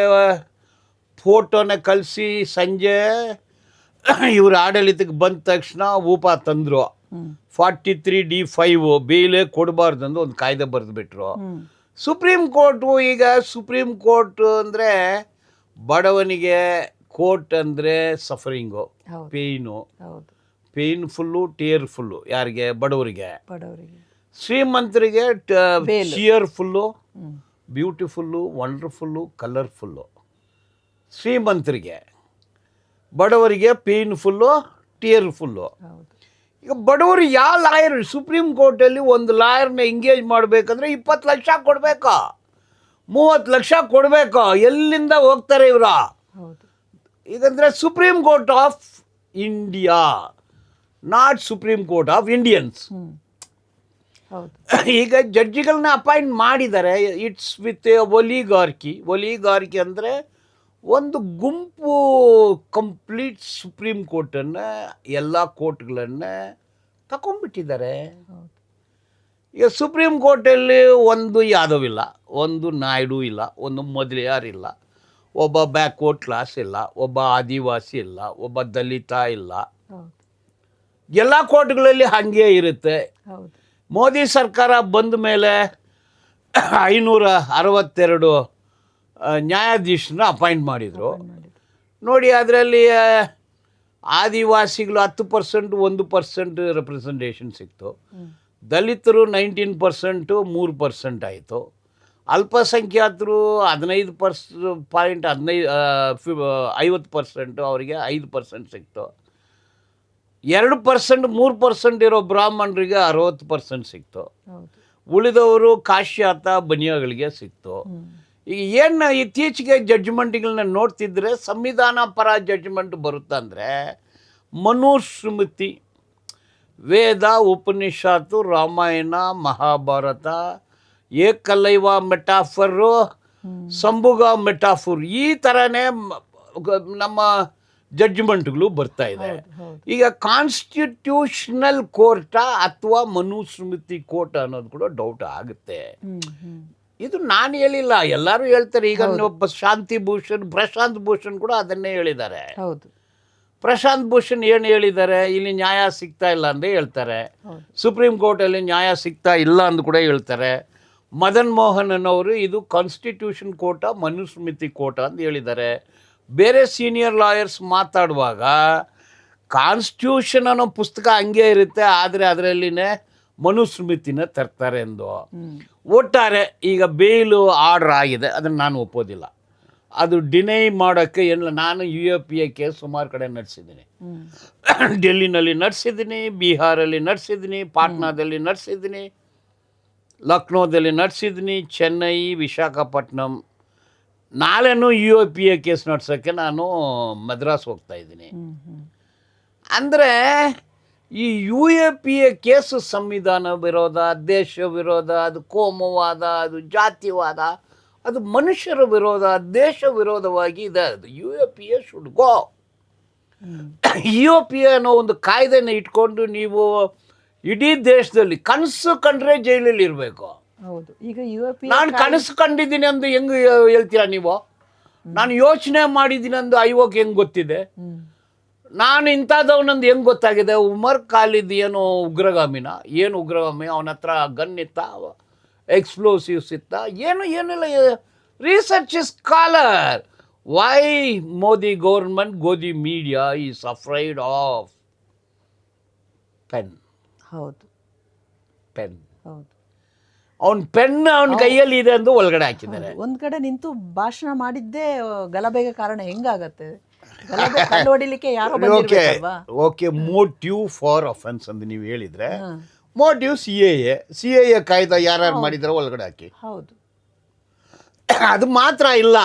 S1: ಫೋಟೋನ ಕಳಿಸಿ ಸಂಜೆ ಇವ್ರ ಆಡಳಿತಕ್ಕೆ ಬಂದ ತಕ್ಷಣ ಊಪ ತಂದರು. ಫಾರ್ಟಿ ತ್ರೀ ಡಿ ಫೈವ್ ಬೇಲೆ ಕೊಡಬಾರ್ದು ಒಂದು ಕಾಯ್ದೆ ಬರೆದುಬಿಟ್ರು.
S2: ಬಿಟ್ಟರು
S1: ಸುಪ್ರೀಂ ಕೋರ್ಟು ಈಗ ಸುಪ್ರೀಂ ಕೋರ್ಟ್ ಅಂದರೆ ಬಡವನಿಗೆ ಕೋರ್ಟ್ ಅಂದರೆ ಸಫರಿಂಗು
S2: ಹೌದು.
S1: ಪೇಯ್ನು.
S2: ಹೌದು
S1: ಪೇಯ್ನ್ಫುಲ್ಲು ಟೇರ್ಫುಲ್ಲು ಯಾರಿಗೆ? ಬಡವರಿಗೆ.
S2: ಬಡವರಿಗೆ.
S1: ಶ್ರೀಮಂತರಿಗೆ
S2: ಟಿಯರ್ಫುಲ್ಲು
S1: ಚಿಯರ್ಫುಲ್ಲು ಬ್ಯೂಟಿಫುಲ್ಲು ವಂಡರ್ಫುಲ್ಲು ಕಲರ್ಫುಲ್ಲು ಶ್ರೀಮಂತರಿಗೆ ಬಡವರಿಗೆ ಪೇನ್ಫುಲ್ಲು
S2: ಟಿಯರ್ಫುಲ್ಲು
S1: ಈಗ ಬಡವರು ಯಾವ ಲಾಯರ್ ಸುಪ್ರೀಂ ಕೋರ್ಟಲ್ಲಿ ಒಂದು ಲಾಯರ್ನ ಎಂಗೇಜ್ ಮಾಡಬೇಕಂದ್ರೆ ಇಪ್ಪತ್ತು ಲಕ್ಷ ಕೊಡಬೇಕಾ. ಮೂವತ್ತು ಲಕ್ಷ ಕೊಡಬೇಕು. ಎಲ್ಲಿಂದ ಹೋಗ್ತಾರೆ ಇವರ? ಈಗಂದರೆ supreme court of India. Not supreme court of Indians ಈಗ ಜಡ್ಜಿಗಳನ್ನ ಅಪಾಯಿಂಟ್ ಮಾಡಿದ್ದಾರೆ it's with a oligarchy oligarchy ಅಂದರೆ ಒಂದು ಗುಂಪು ಕಂಪ್ಲೀಟ್ ಸುಪ್ರೀಂ ಕೋರ್ಟನ್ನು ಎಲ್ಲ ಕೋರ್ಟ್ಗಳನ್ನು ತಗೊಂಡ್ಬಿಟ್ಟಿದ್ದಾರೆ ಈಗ ಸುಪ್ರೀಂ ಕೋರ್ಟಲ್ಲಿ ಒಂದು ಯಾದವ್ ಇಲ್ಲ ಒಂದು ನಾಯ್ಡು ಇಲ್ಲ ಒಂದು ಮೊದಲಿಯಾರ್ ಇಲ್ಲ ಒಬ್ಬ ಬ್ಯಾಕ್ವರ್ಡ್ ಕ್ಲಾಸ್ ಇಲ್ಲ ಒಬ್ಬ ಆದಿವಾಸಿ ಇಲ್ಲ ಒಬ್ಬ ದಲಿತ ಇಲ್ಲ. ಎಲ್ಲ ಕೋರ್ಟ್ಗಳಲ್ಲಿ ಹಾಗೆ ಇರುತ್ತೆ. ಮೋದಿ ಸರ್ಕಾರ ಬಂದ ಮೇಲೆ ಐನೂರ ಅರವತ್ತೆರಡು ನ್ಯಾಯಾಧೀಶನ ಅಪಾಯಿಂಟ್ ಮಾಡಿದರು. ನೋಡಿ ಅದರಲ್ಲಿ ಆದಿವಾಸಿಗಳು ಹತ್ತು ಪರ್ಸೆಂಟ್ ಒಂದು ಪರ್ಸೆಂಟ್ ರೆಪ್ರೆಸೆಂಟೇಷನ್ ಸಿಕ್ತು. ದಲಿತರು ನೈನ್ಟೀನ್ ಪರ್ಸೆಂಟು ಮೂರು ಪರ್ಸೆಂಟ್ ಆಯಿತು. ಅಲ್ಪಸಂಖ್ಯಾತರು ಹದಿನೈದು ಪರ್ಸ್ ಪಾಯಿಂಟ್ ಹದಿನೈದು ಐವತ್ತು ಪರ್ಸೆಂಟು ಅವರಿಗೆ ಐದು ಪರ್ಸೆಂಟ್ ಸಿಕ್ತು. ಎರಡು ಪರ್ಸೆಂಟ್ ಮೂರು ಪರ್ಸೆಂಟ್ ಇರೋ ಬ್ರಾಹ್ಮಣರಿಗೆ ಅರವತ್ತು ಪರ್ಸೆಂಟ್ ಸಿಕ್ತು. ಉಳಿದವರು ಕಾಶ್ಯಾತ ಬನಿಯಾಗಳಿಗೆ ಸಿಕ್ತು. ಈಗ ಏನು ಇತ್ತೀಚೆಗೆ ಜಡ್ಜ್ಮೆಂಟ್ಗಳನ್ನ ನೋಡ್ತಿದ್ರೆ ಸಂವಿಧಾನ ಪರ ಜಡ್ಜ್ಮೆಂಟ್ ಬರುತ್ತಂದರೆ ಮನುಸ್ಮೃತಿ ವೇದ ಉಪನಿಷತ್ತು ರಾಮಾಯಣ ಮಹಾಭಾರತ ಏಕಲೈವ ಮೆಟಾಫರು
S2: ಸಂಬುಗ
S1: ಸಂಭುಗ ಮೆಟಾಫರ್ ಈ ಥರನೇ ನಮ್ಮ ಜಡ್ಜ್ಮೆಂಟ್ಗಳು ಬರ್ತಾ ಇದೆ. ಈಗ ಕಾನ್ಸ್ಟಿಟ್ಯೂಷನಲ್ ಕೋರ್ಟ ಅಥವಾ ಮನುಸ್ಮೃತಿ ಕೋರ್ಟ್ ಅನ್ನೋದು ಕೂಡ ಡೌಟ್ ಆಗುತ್ತೆ. ಇದು ನಾನು ಹೇಳಿಲ್ಲ ಎಲ್ಲರೂ ಹೇಳ್ತಾರೆ. ಈಗ ಒಬ್ಬ ಶಾಂತಿ ಭೂಷಣ್ ಪ್ರಶಾಂತ್ ಭೂಷಣ್ ಕೂಡ ಅದನ್ನೇ ಹೇಳಿದ್ದಾರೆ. ಪ್ರಶಾಂತ್ ಭೂಷಣ್ ಏನು ಹೇಳಿದ್ದಾರೆ? ಇಲ್ಲಿ ನ್ಯಾಯ ಸಿಗ್ತಾ ಇಲ್ಲ ಅಂತ ಹೇಳ್ತಾರೆ. ಸುಪ್ರೀಂ ಕೋರ್ಟಲ್ಲಿ ನ್ಯಾಯ ಸಿಗ್ತಾ ಇಲ್ಲ ಅಂತ ಕೂಡ ಹೇಳ್ತಾರೆ. ಮದನ್ ಮೋಹನ್ ಅನ್ನೋರು ಇದು ಕಾನ್ಸ್ಟಿಟ್ಯೂಷನ್ ಕೋಟ ಮನುಸ್ಮೃತಿ ಕೋಟ ಅಂತ ಹೇಳಿದ್ದಾರೆ. ಬೇರೆ ಸೀನಿಯರ್ ಲಾಯರ್ಸ್ ಮಾತಾಡುವಾಗ ಕಾನ್ಸ್ಟಿಟ್ಯೂಷನ್ ಅನ್ನೋ ಪುಸ್ತಕ ಹಂಗೆ ಇರುತ್ತೆ ಆದರೆ ಅದರಲ್ಲಿನೇ ಮನುಸ್ಮೃತಿನ ತರ್ತಾರೆ ಎಂದು. ಒಟ್ಟಾರೆ ಈಗ ಬೇಲು ಆರ್ಡರ್ ಆಗಿದೆ ಅದನ್ನು ನಾನು ಒಪ್ಪೋದಿಲ್ಲ. ಅದು ಡಿನೈ ಮಾಡೋಕ್ಕೆ ಏನಿಲ್ಲ ನಾನು U A P A case ಸುಮಾರು ಕಡೆ ನಡೆಸಿದ್ದೀನಿ. ಡೆಲ್ಲಿನಲ್ಲಿ ನಡೆಸಿದ್ದೀನಿ ಬಿಹಾರಲ್ಲಿ ನಡೆಸಿದ್ದೀನಿ ಪಾಟ್ನಾದಲ್ಲಿ ನಡೆಸಿದ್ದೀನಿ ಲಕ್ನೋದಲ್ಲಿ ನಡೆಸಿದ್ದೀನಿ Chennai Visakhapatnam ನಾಳೆನೂ U A P A case ನಡೆಸೋಕ್ಕೆ ನಾನು ಮದ್ರಾಸ್ ಹೋಗ್ತಾ ಇದ್ದೀನಿ. ಅಂದರೆ ಈ U A P A case ಸಂವಿಧಾನ ವಿರೋಧ ದೇಶ ವಿರೋಧ ಅದು ಕೋಮವಾದ ಅದು ಜಾತಿವಾದ ಅದು ಮನುಷ್ಯರ ವಿರೋಧ ದೇಶ ವಿರೋಧವಾಗಿ ಇದೆ. ಅದು U A P A should go U P A ಅನ್ನೋ ಒಂದು ಕಾಯ್ದೆನ ಇಟ್ಕೊಂಡು ನೀವು ಇಡೀ ದೇಶದಲ್ಲಿ ಕನಸು ಕಂಡ್ರೆ ಜೈಲಲ್ಲಿ ಇರಬೇಕು.
S2: ಹೌದು. ಈಗ ಯು
S1: ನಾನು ಕನಸು ಕಂಡಿದ್ದೀನಿ ಅಂದು ಹೆಂಗೆ ಹೇಳ್ತೀರಾ ನೀವು? ನಾನು ಯೋಚನೆ ಮಾಡಿದ್ದೀನಿ ಅಂದು ಐವೋಕ್ ಹೆಂಗ್ ಗೊತ್ತಿದೆ? ನಾನು ಇಂಥದ್ದವನಂದು ಹೆಂಗೆ ಗೊತ್ತಾಗಿದೆ? ಉಮರ್ ಖಾಲಿದ್ ಏನು ಉಗ್ರಗಾಮಿನ? ಏನು ಉಗ್ರಗಾಮಿ? ಅವನ ಹತ್ರ ಗನ್ ಇತ್ತ? ಎಕ್ಸ್ಪ್ಲೋಸಿವ್ಸ್ ಇತ್ತ? ಏನು ಏನಿಲ್ಲ. Research is scholar why Modi government Godi media is afraid of pen
S2: ಹೌದು.
S1: ಪೆನ್
S2: ಹೌದು.
S1: ಅವನ ಪೆನ್ ಅವನ ಕೈಯಲ್ಲಿ ಇದೆ ಎಂದು ಒಳಗಡೆ ಹಾಕಿದ್ದಾರೆ.
S2: ಒಂದ್ ಕಡೆ ನಿಂತು ಭಾಷಣ ಮಾಡಿದ್ದೇ ಗಲಭೆಗೆ ಕಾರಣ ಹೆಂಗಾಗತ್ತೆ? ಗಲಭೆ ಕಲ್ಲು ಹೊಡಿಲಿಕ್ಕೆ ಯಾರೋ
S1: ಓಕೆ
S2: ಬಂದಿರ್ಬೇಕಲ್ವಾ?
S1: ಓಕೆ ಮೋಟಿವ್ ಫಾರ್ ಅಫೆನ್ಸ್ ಅಂತ ನೀವು ಹೇಳಿದ್ರೆ motive C A A C A A ಕಾಯ್ದೆ ಯಾರ್ಯಾರು ಮಾಡಿದ್ರೆ ಒಳಗಡೆ ಹಾಕಿ.
S2: ಹೌದು.
S1: ಅದು ಮಾತ್ರ ಇಲ್ಲ.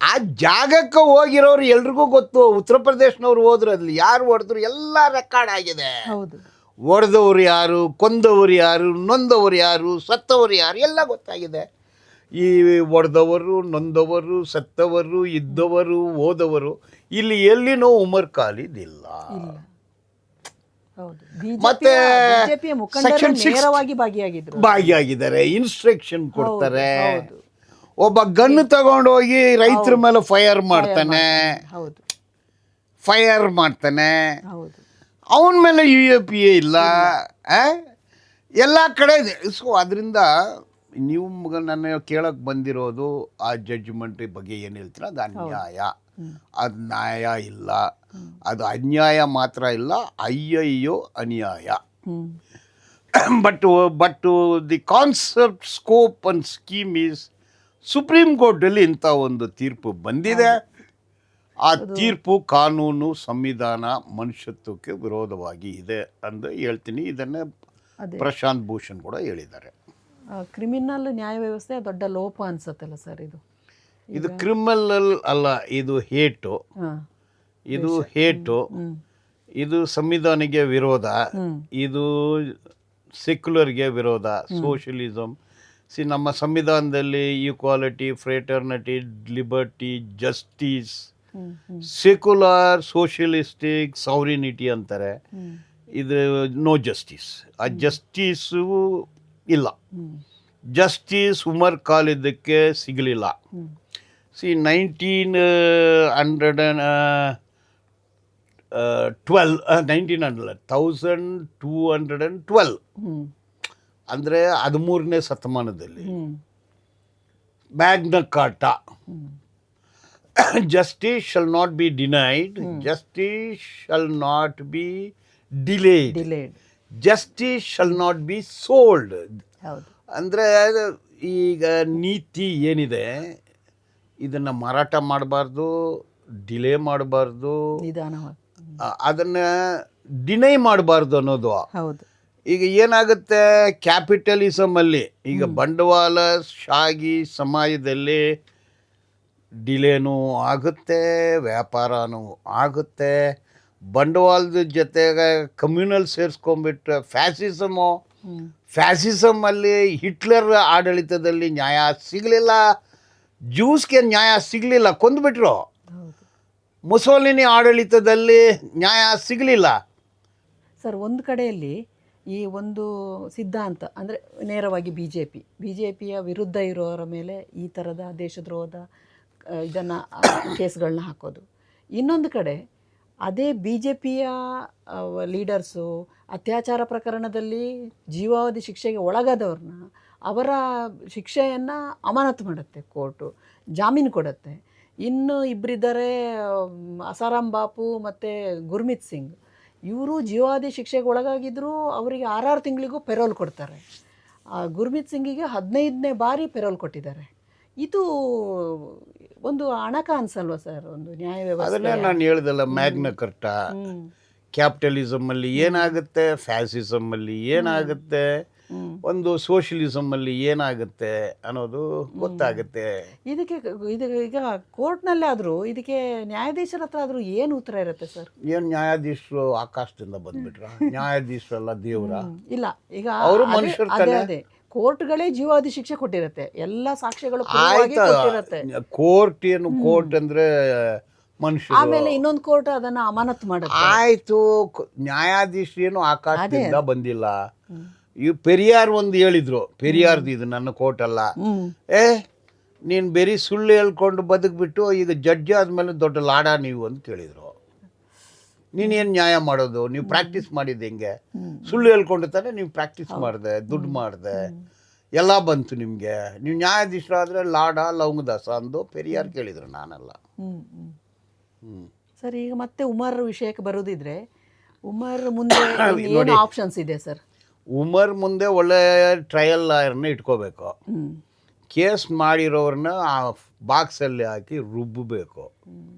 S1: ಆ ಜಾಗಕ್ಕೆ ಹೋಗಿರೋರು ಎಲ್ರಿಗೂ ಗೊತ್ತು. ಉತ್ತರ ಪ್ರದೇಶನವ್ರು ಹೋದ್ರು ಅಲ್ಲಿ ಯಾರು ಹೊಡೆದ್ರು ಎಲ್ಲ ರೆಕಾರ್ಡ್ ಆಗಿದೆ.
S2: ಹೌದು.
S1: ಹೊಡೆದವ್ರು ಯಾರು ಕೊಂದವರು ಯಾರು ನೊಂದವರು ಯಾರು ಸತ್ತವರು ಯಾರು ಎಲ್ಲ ಗೊತ್ತಾಗಿದೆ. ಈ ಒಡೆದವರು ನೊಂದವರು ಸತ್ತವರು ಇದ್ದವರು ಹೋದವರು ಇಲ್ಲಿ ಎಲ್ಲಿನೋ ಉಮರ್ ಖಾಲಿದ್ ಇಲ್ಲ.
S2: ಇಲ್ಲ ಹೌದು.
S1: ಮತ್ತೆ ಭಾಗಿಯಾಗಿದ್ದಾರೆ. ಇನ್ಸ್ಟ್ರಕ್ಷನ್ ಕೊಡ್ತಾರೆ. ಒಬ್ಬ ಗನ್ ತಗೊಂಡೋಗಿ ರೈತರ ಮೇಲೆ ಫೈರ್ ಮಾಡ್ತಾನೆ. ಫೈರ್ ಮಾಡ್ತಾನೆ.
S2: ಹೌದು.
S1: ಅವನ ಮೇಲೆ ಯು ಎ ಪಿ ಎ ಇಲ್ಲ ಎಲ್ಲ ಕಡೆ ಇದೆ. ಸೊ ಅದರಿಂದ ನೀವು ನನ್ನ ಕೇಳಕ್ಕೆ ಬಂದಿರೋದು ಆ ಜಡ್ಜ್ಮೆಂಟ್ ಬಗ್ಗೆ ಏನು ಹೇಳ್ತೀರ? ಅದು ಅನ್ಯಾಯ. ಅದು ನ್ಯಾಯ ಇಲ್ಲ. ಅದು ಅನ್ಯಾಯ ಮಾತ್ರ ಇಲ್ಲ ಅಯ್ಯಯ್ಯೋ ಅನ್ಯಾಯ. But but the concept scope and scheme is supreme ಕೋರ್ಟಲ್ಲಿ ಇಂಥ ಒಂದು ತೀರ್ಪು ಬಂದಿದೆ. ಆ ತೀರ್ಪು ಕಾನೂನು ಸಂವಿಧಾನ ಮನುಷ್ಯತ್ವಕ್ಕೆ ವಿರೋಧವಾಗಿ ಇದೆ ಅಂತ ಹೇಳ್ತೀನಿ. ಇದನ್ನೇ
S2: ಅದೇ.
S1: ಪ್ರಶಾಂತ್ ಭೂಷಣ್ ಕೂಡ ಹೇಳಿದ್ದಾರೆ.
S2: ಕ್ರಿಮಿನಲ್ ನ್ಯಾಯ ವ್ಯವಸ್ಥೆ ದೊಡ್ಡ ಲೋಪ ಅನ್ಸತ್ತಲ್ಲ ಸರ್ ಇದು?
S1: ಇದು ಕ್ರಿಮಿನಲ್ ಅಲ್ಲ ಇದು ಹೇಟು.
S2: ಹಾ.
S1: ಇದು ಹೇಟು. ಇದು ಸಂವಿಧಾನಿಗೆ ವಿರೋಧ. ಇದು ಸೆಕ್ಯುಲರ್ಗೆ ವಿರೋಧ. ಸೋಷಿಯಲಿಸಮ್ ಸಿ ನಮ್ಮ ಸಂವಿಧಾನದಲ್ಲಿ equality fraternity liberty justice secular socialistic sovereignty ಅಂತಾರೆ. ಇದು ನೋ ಜಸ್ಟಿಸ್ ಆ ಜಸ್ಟಿಸು ಇಲ್ಲ. ಜಸ್ಟಿಸ್ ಉಮರ್ ಕಾಲಿದ್ದಕ್ಕೆ ಸಿಗಲಿಲ್ಲ. C nineteen hundred twelve nineteen hundred thousand two hundred and twelve ಅಂದರೆ ಹದಿಮೂರನೇ ಶತಮಾನದಲ್ಲಿ. Magna carta justice shall not be denied justice shall not be delayed
S2: delayed
S1: justice shall not be sold ಅಂದರೆ ಈಗ ನೀತಿ ಏನಿದೆ ಇದನ್ನು ಮಾರಾಟ ಮಾಡಬಾರ್ದು ಡಿಲೇ ಮಾಡಬಾರ್ದು ಅದನ್ನು ಡಿನೈ ಮಾಡಬಾರ್ದು ಅನ್ನೋದು.
S2: ಹೌದು.
S1: ಈಗ ಏನಾಗುತ್ತೆ ಕ್ಯಾಪಿಟಲಿಸಮಲ್ಲಿ ಈಗ ಬಂಡವಾಳ ಶಾಗಿ ಸಮಾಜದಲ್ಲಿ ಡಿಲೇನೂ ಆಗುತ್ತೆ ವ್ಯಾಪಾರನೂ ಆಗುತ್ತೆ. ಬಂಡವಾಳದ ಜೊತೆಗೆ ಕಮ್ಯುನಲ್ ಸೇರಿಸ್ಕೊಂಡ್ಬಿಟ್ರೆ ಫ್ಯಾಸಿಸಮು. ಫ್ಯಾಸಿಸಮಲ್ಲಿ ಹಿಟ್ಲರ್ ಆಡಳಿತದಲ್ಲಿ ನ್ಯಾಯ ಸಿಗಲಿಲ್ಲ. ಜ್ಯೂಸ್ಗೆ ನ್ಯಾಯ ಸಿಗಲಿಲ್ಲ ಕೊಂದುಬಿಟ್ರು. ಮುಸೋಲಿನಿ ಆಡಳಿತದಲ್ಲಿ ನ್ಯಾಯ ಸಿಗಲಿಲ್ಲ.
S2: ಸರ್ ಒಂದು ಕಡೆಯಲ್ಲಿ ಈ ಒಂದು ಸಿದ್ಧಾಂತ ಅಂದರೆ ನೇರವಾಗಿ B J P B J ಪಿಯ ವಿರುದ್ಧ ಇರೋರ ಮೇಲೆ ಈ ಥರದ ದೇಶದ್ರೋಹದ ಇದನ್ನು ಕೇಸ್ಗಳನ್ನ ಹಾಕೋದು. ಇನ್ನೊಂದು ಕಡೆ, ಅದೇ ಬಿ ಜೆ ಪಿಯ ಲೀಡರ್ಸು, ಅತ್ಯಾಚಾರ ಪ್ರಕರಣದಲ್ಲಿ ಜೀವಾವಧಿ ಶಿಕ್ಷೆಗೆ ಒಳಗಾದವ್ರನ್ನ, ಅವರ ಶಿಕ್ಷೆಯನ್ನು ಅಮಾನತು ಮಾಡುತ್ತೆ ಕೋರ್ಟು, ಜಾಮೀನು ಕೊಡುತ್ತೆ. ಇನ್ನು ಇಬ್ಬರಿದ್ದಾರೆ ಅಸಾರಾಮ್ ಬಾಪು ಮತ್ತು ಗುರ್ಮಿತ್ ಸಿಂಗ್, ಇವರು ಜೀವಾವಧಿ ಶಿಕ್ಷೆಗೆ ಒಳಗಾಗಿದ್ದರೂ ಅವರಿಗೆ ಆರಾರು ತಿಂಗಳಿಗೂ ಪೆರೋಲ್ ಕೊಡ್ತಾರೆ. ಗುರ್ಮಿತ್ ಸಿಂಗಿಗೆ ಹದಿನೈದನೇ ಬಾರಿ ಪೆರೋಲ್ ಕೊಟ್ಟಿದ್ದಾರೆ. ಇದು ಒಂದು ಅಣಕ ಅನ್ಸಲ್ವಾ ಸರ್? ಒಂದು ನ್ಯಾಯ
S1: ಅದನ್ನೇ
S2: ವ್ಯವಸ್ಥೆ
S1: ನಾನು ಹೇಳಿದಲ್ಲ ಮ್ಯಾಗ್ನ ಕರ್ಟ.
S2: ಹ್ಮ್.
S1: ಕ್ಯಾಪಿಟಲಿಸಮ್ ಅಲ್ಲಿ ಏನಾಗುತ್ತೆ ಫ್ಯಾಸಿಸಮ್ ಅಲ್ಲಿ ಏನಾಗುತ್ತೆ
S2: ಹ್ಮ್.
S1: ಒಂದು ಸೋಷಿಯಲಿಸಮ್ ಅಲ್ಲಿ ಏನಾಗುತ್ತೆ ಅನ್ನೋದು ಗೊತ್ತಾಗುತ್ತೆ.
S2: ಇದಕ್ಕೆ ಇದು ಈಗ ಕೋರ್ಟ್ನಲ್ಲೇ ಆದರೂ ಇದಕ್ಕೆ ನ್ಯಾಯಾಧೀಶರ ಹತ್ರ ಆದರೂ ಏನು ಉತ್ತರ ಇರುತ್ತೆ ಸರ್?
S1: ಏನು ನ್ಯಾಯಾಧೀಶರು ಆಕಾಶದಿಂದ ಬಂದ್ಬಿಟ್ರ? ನ್ಯಾಯಾಧೀಶರಲ್ಲ ದೇವ್ರ?
S2: ಇಲ್ಲ ಈಗ
S1: ಅವರು
S2: ಅದೇ-
S1: ಮನುಷ್ಯರು
S2: ಅದೇ
S1: ತಾನೇ?
S2: ಅದೇ. ಕೋರ್ಟ್ಗಳೇ ಜೀವಾವಧಿ ಶಿಕ್ಷೆ ಕೊಟ್ಟಿರುತ್ತೆ. ಎಲ್ಲ ಸಾಕ್ಷ್ಯಗಳು ಕೊಟ್ಟಿರುತ್ತೆ.
S1: ಕೋರ್ಟ್ ಏನು ಕೋರ್ಟ್ ಅಂದ್ರೆ ಮನುಷ್ಯ
S2: ಆಮೇಲೆ ಇನ್ನೊಂದು ಕೋರ್ಟ್ ಅದನ್ನ ಅಮಾನತ್ ಮಾಡುತ್ತೆ.
S1: ಆಯ್ತು. ನ್ಯಾಯಾಧೀಶ ನ್ಯಾಯಾಧೀಶರು ಏನು ಆಕಾಶದಿಂದ ಬಂದಿಲ್ಲ.
S2: ಇವ್
S1: ಈ ಪೆರಿಯಾರ್ ಒಂದು ಹೇಳಿದ್ರು. ಪೆರಿಯಾರ್ದು ಇದು ನನ್ನ ಕೋರ್ಟ್ ಅಲ್ಲ. ಏ ನೀನು ಬರೀ ಸುಳ್ಳು ಹೇಳ್ಕೊಂಡು ಬದುಕ್ಬಿಟ್ಟು ಈಗ ಜಡ್ಜ್ ಆದ್ಮೇಲೆ ದೊಡ್ಡ ಲಾಡ ನೀವು ಅಂತ ಕೇಳಿದ್ರು. ನೀನೇನು ನ್ಯಾಯ ಮಾಡೋದು? ನೀವು ಪ್ರಾಕ್ಟೀಸ್ ಮಾಡಿದ್ದು ಹೆಂಗೆ? ಸುಳ್ಳು ಹೇಳ್ಕೊಂಡು ತಾನೆ ನೀವು ಪ್ರಾಕ್ಟೀಸ್ ಮಾಡಿದೆ ದುಡ್ಡು ಮಾಡಿದೆ. ಎಲ್ಲ ಬಂತು ನಿಮಗೆ. ನೀವು ನ್ಯಾಯಾಧೀಶರಾದರೆ ಲಾಡ ಲವಂಗದಾಸ ಅಂದು ಪೆರಿಯಾರ್ ಕೇಳಿದ್ರು ನಾನಲ್ಲ.
S2: ಸರ್ ಈಗ ಮತ್ತೆ ಉಮರ್ ವಿಷಯಕ್ಕೆ ಬರೋದಿದ್ರೆ ಉಮರ್ ಮುಂದೆ ಏನು
S1: ನೋಡಿ.
S2: ಆಪ್ಷನ್ಸ್ ಇದೆ ಸರ್?
S1: ಉಮರ್ ಮುಂದೆ ಒಳ್ಳೆ ಟ್ರಯಲ್ ಲಾಯರ್ನ ಇಟ್ಕೋಬೇಕು. ಕೇಸ್ ಮಾಡಿರೋರನ್ನ ಆ ಬಾಕ್ಸಲ್ಲಿ ಹಾಕಿ ರುಬ್ಬಬೇಕು
S2: ಹ್ಮ್.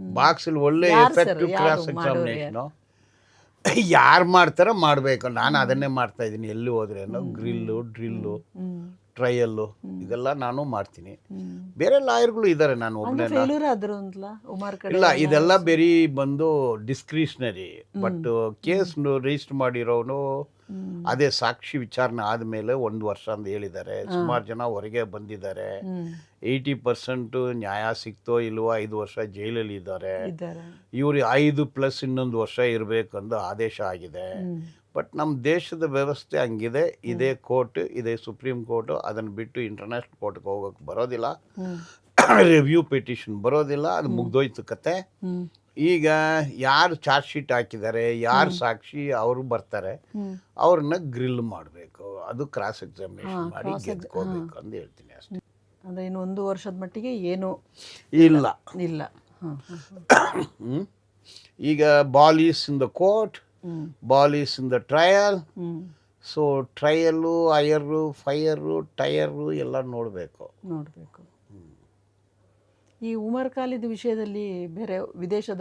S1: ಬಾಕ್ಸಲ್ಲಿ ಒಳ್ಳೆ ಎಫೆಕ್ಟಿವ್
S2: ಕ್ಲಾಸ್
S1: ಎಕ್ಸಾಮಿನೇಷನು ಯಾರು ಮಾಡ್ತಾರೋ ಮಾಡಬೇಕು. ನಾನು ಅದನ್ನೇ ಮಾಡ್ತಾ ಇದ್ದೀನಿ. ಎಲ್ಲಿ ಹೋದ್ರೇನು ಗ್ರಿಲ್ಲು ಡ್ರಿಲ್ಲು ಟ್ರಯಲ್ಲು ಇದೆಲ್ಲ ನಾನು ಮಾಡ್ತೀನಿ. ಬೇರೆ ಲಾಯರ್ಗಳು ಇದ್ದಾರೆ ನಾನು ಒಬ್ಬನೇ ಇಲ್ಲ ಇದೆಲ್ಲ ಬೇರೆ ಬಂದು ಡಿಸ್ಕ್ರಿಷನರಿ ಬಟ್ ಕೇಸ್ ರಿಜಿಸ್ಟರ್ ಮಾಡಿರೋನು. ಅದೇ ಸಾಕ್ಷಿ ವಿಚಾರಣೆ ಆದಮೇಲೆ ಒಂದು ವರ್ಷ ಅಂತ ಹೇಳಿದ್ದಾರೆ. ಸುಮಾರು ಜನ ಹೊರಗೆ ಬಂದಿದ್ದಾರೆ. ಏಯ್ಟಿ ಪರ್ಸೆಂಟು ನ್ಯಾಯ ಸಿಕ್ತೋ ಇಲ್ವೋ ಐದು ವರ್ಷ ಜೈಲಲ್ಲಿ ಇದ್ದಾರೆ. ಇವರು ಐದು ಪ್ಲಸ್ ಇನ್ನೊಂದು ವರ್ಷ ಇರಬೇಕಂದು ಆದೇಶ ಆಗಿದೆ. ಬಟ್ ನಮ್ಮ ದೇಶದ ವ್ಯವಸ್ಥೆ ಹಂಗಿದೆ. ಇದೇ ಕೋರ್ಟ್ ಇದೇ ಸುಪ್ರೀಂ ಕೋರ್ಟು ಅದನ್ನು ಬಿಟ್ಟು ಇಂಟರ್ನ್ಯಾಷನಲ್ ಕೋರ್ಟ್ಗೆ ಹೋಗೋಕೆ ಬರೋದಿಲ್ಲ. ರಿವ್ಯೂ ಪಿಟಿಷನ್ ಬರೋದಿಲ್ಲ ಅದು ಮುಗ್ದೋಯ್ತು ಕತೆ. ಈಗ ಯಾರು ಚಾರ್ಜ್ ಶೀಟ್ ಹಾಕಿದ್ದಾರೆ ಯಾರು ಸಾಕ್ಷಿ ಅವರು ಬರ್ತಾರೆ ಅವ್ರನ್ನ ಗ್ರಿಲ್ ಮಾಡಬೇಕು ಅದು ಕ್ರಾಸ್ ಎಕ್ಸಾಮಿನೇಷನ್ ಮಾಡಿ ಗೆದ್ಕೋಬೇಕು ಅಂತ ಹೇಳ್ತೀನಿ ಅಷ್ಟೇ.
S2: ಅಂದ್ರೆ ಇನ್ನು ಒಂದು ವರ್ಷದ ಮಟ್ಟಿಗೆ ಏನು
S1: ಇಲ್ಲ.
S2: ಇಲ್ಲ?
S1: ಈಗ ball is in the court ball is in the trial. So trial ಅಯರು ಫೈಯರು ಟಯರು ಎಲ್ಲ ನೋಡಬೇಕು.
S2: ನೋಡಬೇಕು. ಈ ಉಮರ್ ಖಾಲಿದ್ ವಿಷಯದಲ್ಲಿ ಬೇರೆ ವಿದೇಶದ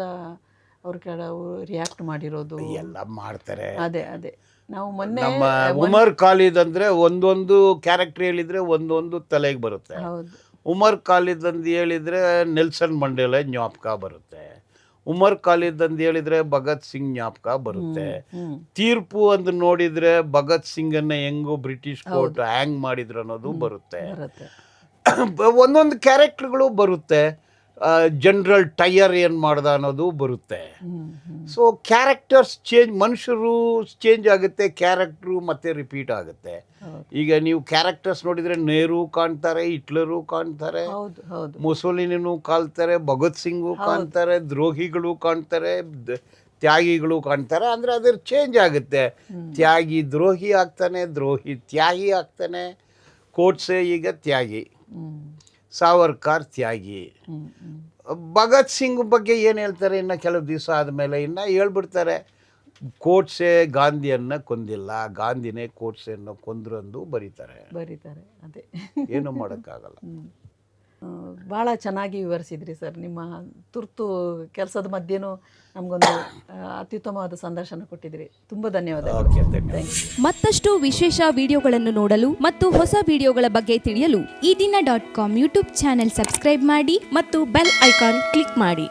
S2: ಅವ್ರ ಕೆಲವು ರಿಯಾಕ್ಟ್ ಮಾಡಿರೋದು.
S1: ಎಲ್ಲ ಮಾಡ್ತಾರೆ.
S2: ಅದೇ ಅದೇ. ನಾವು ಮೊನ್ನೆ
S1: ನಮ್ಮ ಉಮರ್ ಖಾಲಿದ್ ಅಂದ್ರೆ ಒಂದೊಂದು ಕ್ಯಾರೆಕ್ಟರ್ ಹೇಳಿದ್ರೆ ಒಂದೊಂದು ತಲೆಗೆ ಬರುತ್ತೆ.
S2: ಹೌದು.
S1: ಉಮರ್ ಖಾಲಿದ್ ಅಂತ ಹೇಳಿದ್ರೆ ನೆಲ್ಸನ್ ಮಂಡೇಲ ಜ್ಞಾಪಕ ಬರುತ್ತೆ. ಉಮರ್ ಖಾಲಿದ್ ಅಂತ ಹೇಳಿದ್ರೆ ಭಗತ್ ಸಿಂಗ್ ಜ್ಞಾಪಕ ಬರುತ್ತೆ. ತೀರ್ಪು ಅಂತ ನೋಡಿದ್ರೆ ಭಗತ್ ಸಿಂಗ್ ಅನ್ನ ಹೆಂಗೋ ಬ್ರಿಟಿಷ್ ಕೋರ್ಟ್ ಹ್ಯಾಂಗ್ ಮಾಡಿದ್ರು ಅನ್ನೋದು ಬರುತ್ತೆ.
S2: ಬರುತ್ತೆ.
S1: ಒಂದೊಂದು ಕ್ಯಾರೆಕ್ಟರ್ಗಳು ಬರುತ್ತೆ. ಜನರಲ್ ಟೈಯರ್ ಏನು ಮಾಡ್ದ ಅನ್ನೋದು ಬರುತ್ತೆ. ಸೊ ಕ್ಯಾರೆಕ್ಟರ್ಸ್ ಚೇಂಜ್ ಮನುಷ್ಯರು ಚೇಂಜ್ ಆಗುತ್ತೆ ಕ್ಯಾರೆಕ್ಟ್ರು ಮತ್ತೆ ರಿಪೀಟ್ ಆಗುತ್ತೆ. ಈಗ ನೀವು ಕ್ಯಾರೆಕ್ಟರ್ಸ್ ನೋಡಿದರೆ ನೆಹರು ಕಾಣ್ತಾರೆ ಹಿಟ್ಲರು ಕಾಣ್ತಾರೆ ಮುಸೋಲಿನೂ ಕಾಣ್ತಾರೆ ಭಗತ್ ಸಿಂಗು ಕಾಣ್ತಾರೆ ದ್ರೋಹಿಗಳು ಕಾಣ್ತಾರೆ ತ್ಯಾಗಿಗಳು ಕಾಣ್ತಾರೆ. ಅಂದರೆ ಅದ್ರ ಚೇಂಜ್ ಆಗುತ್ತೆ. ತ್ಯಾಗಿ ದ್ರೋಹಿ ಆಗ್ತಾನೆ ದ್ರೋಹಿ ತ್ಯಾಗಿ ಆಗ್ತಾನೆ ಕೋಟ್ಸೆ ಈಗ ತ್ಯಾಗಿ. ಸಾವರ್ಕರ್ ತ್ಯಾಗಿ. ಭಗತ್ ಸಿಂಗ್ ಬಗ್ಗೆ ಏನು ಹೇಳ್ತಾರೆ ಇನ್ನು ಕೆಲವು ದಿವಸ ಆದಮೇಲೆ? ಇನ್ನು ಹೇಳ್ಬಿಡ್ತಾರೆ ಕೋಟ್ಸೆ ಗಾಂಧಿಯನ್ನ ಕೊಂದಿಲ್ಲ ಗಾಂಧಿನೇ ಕೋಟ್ಸೆಯನ್ನು ಕೊಂದ್ರಂದು ಬರೀತಾರೆ.
S2: ಬರೀತಾರೆ ಅದೇ.
S1: ಏನು ಮಾಡೋಕ್ಕಾಗಲ್ಲ.
S2: ಭಾಳ ಚೆನ್ನಾಗಿ ವಿವರಿಸಿದ್ರಿ ಸರ್. ನಿಮ್ಮ ತುರ್ತು ಕೆಲಸದ ಮಧ್ಯೆನೂ ನಮಗೊಂದು ಅತ್ಯುತ್ತಮವಾದ ಸಂದರ್ಶನ ಕೊಟ್ಟಿದ್ರಿ. ತುಂಬ
S1: ಧನ್ಯವಾದ
S3: ಮತ್ತಷ್ಟು ವಿಶೇಷ ವಿಡಿಯೋಗಳನ್ನು ನೋಡಲು ಮತ್ತು ಹೊಸ ವಿಡಿಯೋಗಳ ಬಗ್ಗೆ ತಿಳಿಯಲು
S4: ಈ ದಿನ dot com YouTube channel subscribe ಮಾಡಿ ಮತ್ತು ಬೆಲ್ ಐಕಾನ್ ಕ್ಲಿಕ್ ಮಾಡಿ.